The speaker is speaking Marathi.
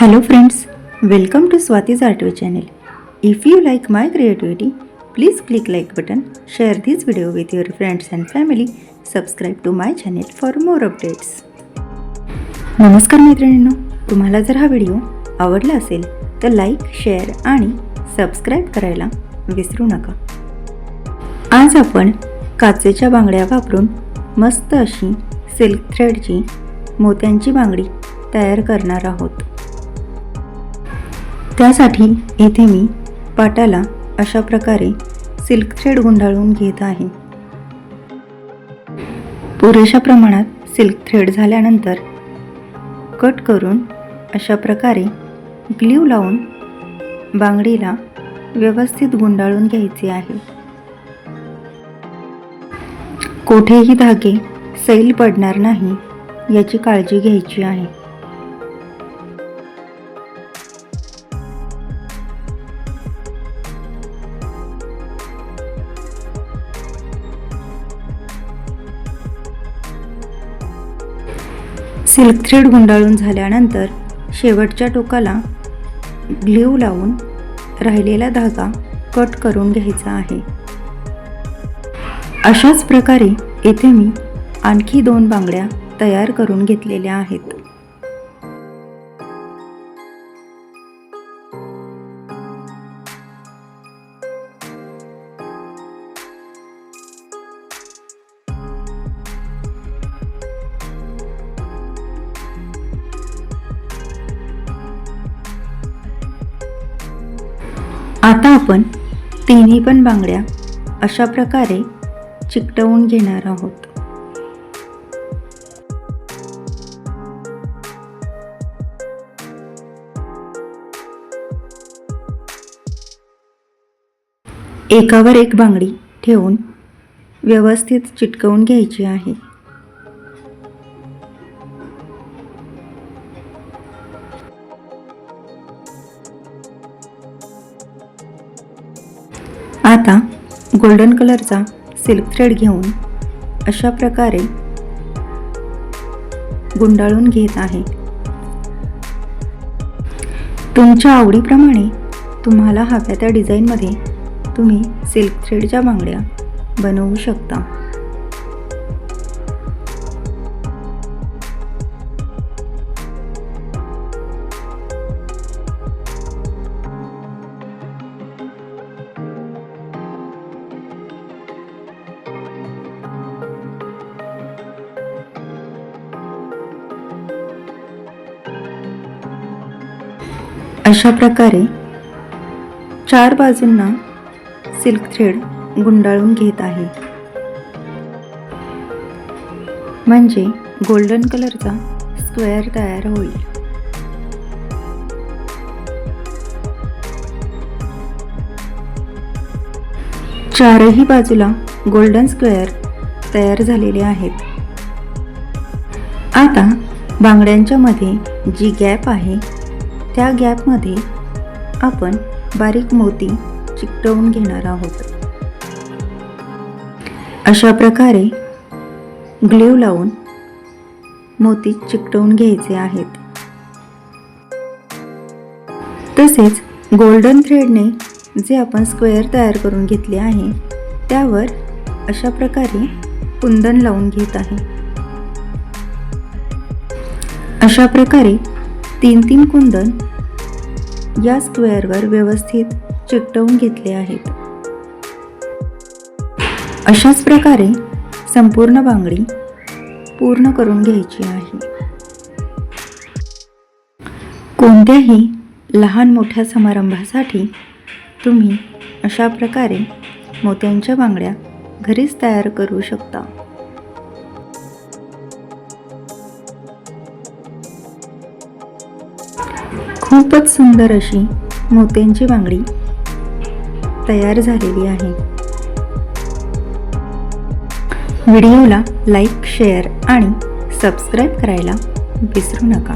Hello friends welcome to Swati's artway channel if you like my creativity please click like button share this video with your friends and family subscribe to my channel for more updates नमस्कार मैत्रिणींनो तुम्हाला जर हा व्हिडिओ आवडला असेल तर लाईक शेअर आणि सबस्क्राईब करायला विसरू नका. आज आपण काचेच्या बांगड्या वापरून मस्त अशी सिल्क थ्रेडची मोत्यांची बांगडी तयार करणार आहोत. त्यासाठी येथे मी पाटाला अशा प्रकारे सिल्क थ्रेड गुंडाळून घेत आहे. पुरेशा प्रमाणात सिल्क थ्रेड झाल्यानंतर कट करून अशा प्रकारे ग्ल्यू लावून बांगडीला व्यवस्थित गुंडाळून घ्यायचे आहे. कोठेही धागे सैल पडणार नाही याची काळजी घ्यायची आहे. सिल्क थ्रेड गुंडाळून झाल्यानंतर शेवटच्या टोकाला ग्लीव लावून राहिलेला धागा कट करून घ्यायचा आहे. अशाच प्रकारे येथे मी आणखी दोन बांगड्या तयार करून घेतलेल्या आहेत. आता आपण तिन्ही पण बांगड्या अशा प्रकारे चिकटवून घेणार आहोत. एकावर एक बांगडी ठेवून व्यवस्थित चिटकवून घ्यायची आहे. आता गोल्डन कलरचा सिल्क थ्रेड घेऊन अशा प्रकारे गुंडाळून घेत आहे. तुमच्या आवडीप्रमाणे तुम्हाला हव्या त्या डिझाईनमध्ये तुम्ही सिल्क थ्रेडच्या बांगड्या बनवू शकता. अशा प्रकारे चार बाजूंना सिल्क थ्रेड गुंडाळून घेत आहे. म्हणजे गोल्डन कलरचा स्क्वेअर तयार होईल. चारही बाजूला गोल्डन स्क्वेअर तयार झालेले आहेत. आता बांगड्यांच्या मध्ये जी गॅप आहे त्या गॅपमध्ये आपण बारीक मोती चिकटवून घेणार आहोत. अशा प्रकारे ग्ल्यू लावून मोती चिकटवून घ्यायचे आहेत. तसेच गोल्डन थ्रेडने जे आपण स्क्वेअर तयार करून घेतले आहे त्यावर अशा प्रकारे कुंदन लावून घेत आहे. अशा प्रकारे तीन तीन कुंदन या स्क्वेअरवर व्यवस्थित चिकटवून घेतले आहेत. अशाच प्रकारे संपूर्ण बांगडी पूर्ण करून घ्यायची आहे. कोणत्याही लहान मोठ्या समारंभासाठी तुम्ही अशा प्रकारे मोत्यांच्या बांगड्या घरीच तयार करू शकता. खूपच सुंदर अशी मोत्यांची बांगडी तयार झालेली आहे. व्हिडिओला लाईक शेअर आणि सबस्क्राईब करायला विसरू नका.